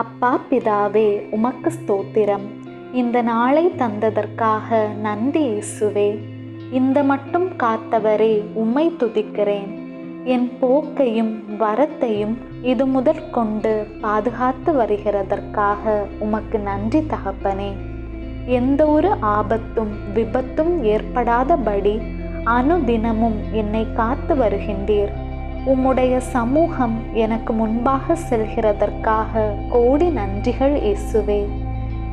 அப்பா பிதாவே உமக்கு ஸ்தோத்திரம். இந்த நாளை தந்ததற்காக நன்றி இயேசுவே. இந்த மட்டும் காத்தவரே உம்மை துதிக்கிறேன். என் போக்கையும் வரத்தையும் இது முதற் கொண்டு பாதுகாத்து வருகிறதற்காக உமக்கு நன்றி தகப்பனே. எந்த ஒரு ஆபத்தும் விபத்தும் ஏற்படாதபடி அனுதினமும் என்னை காத்து வருகின்றீர். உம்முடைய சமூகம் எனக்கு முன்பாக செல்கிறதற்காக கோடி நன்றிகள் இயேசுவே.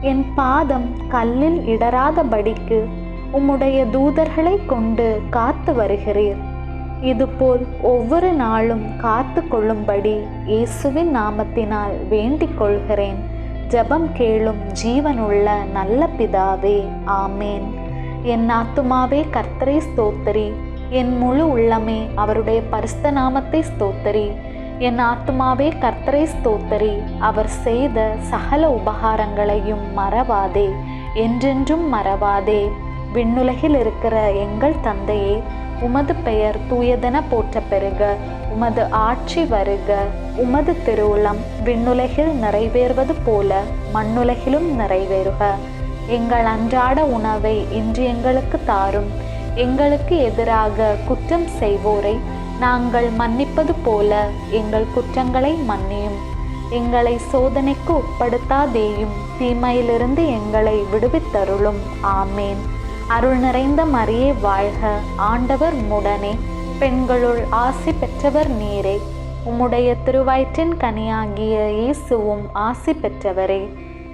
என் பாதம் கல்லில் இடராதபடிக்கு உம்முடைய தூதர்களை கொண்டு காத்து வருகிறீர். இதுபோல் ஒவ்வொரு நாளும் காத்து கொள்ளும்படி இயேசுவின் நாமத்தினால் வேண்டிக் கொள்கிறேன். ஜெபம் கேளும் ஜீவனுள்ள நல்ல பிதாவே ஆமேன். என் ஆத்துமாவே கர்த்தரை ஸ்தோத்தரி. என் முழு உள்ளமே அவருடைய பரிஸ்த நாமத்தை ஸ்தோத்தரி. என் ஆத்துமாவே கர்த்தரை ஸ்தோத்தரி. அவர் செய்த சகல உபகாரங்களையும் மறவாதே. என்றென்றும் மறவாதே. விண்ணுலகில் இருக்கிற எங்கள் தந்தையே உமது பெயர் தூயதென போற்ற பெறுக. உமது ஆட்சி வருக. உமது திருவுளம் விண்ணுலகில் நிறைவேறுவது போல மண்ணுலகிலும் நிறைவேறுக. எங்கள் அன்றாட உணவை இன்று எங்களுக்கு தாரும். எங்களுக்கு எதிராக குற்றம் செய்வோரை நாங்கள் மன்னிப்பது போல எங்கள் குற்றங்களை மன்னியும். எங்களை சோதனைக்கு உட்படுத்தாதேயும் தீமையிலிருந்து எங்களை விடுவித்தருளும். ஆமேன். அருள் நிறைந்த மரியே வாழ்க. ஆண்டவர் முடனே பெண்களுள் ஆசி பெற்றவர் நீரே. உம்முடைய திருவயிற்றின் கனியாகிய இயேசுவும் ஆசி பெற்றவரே.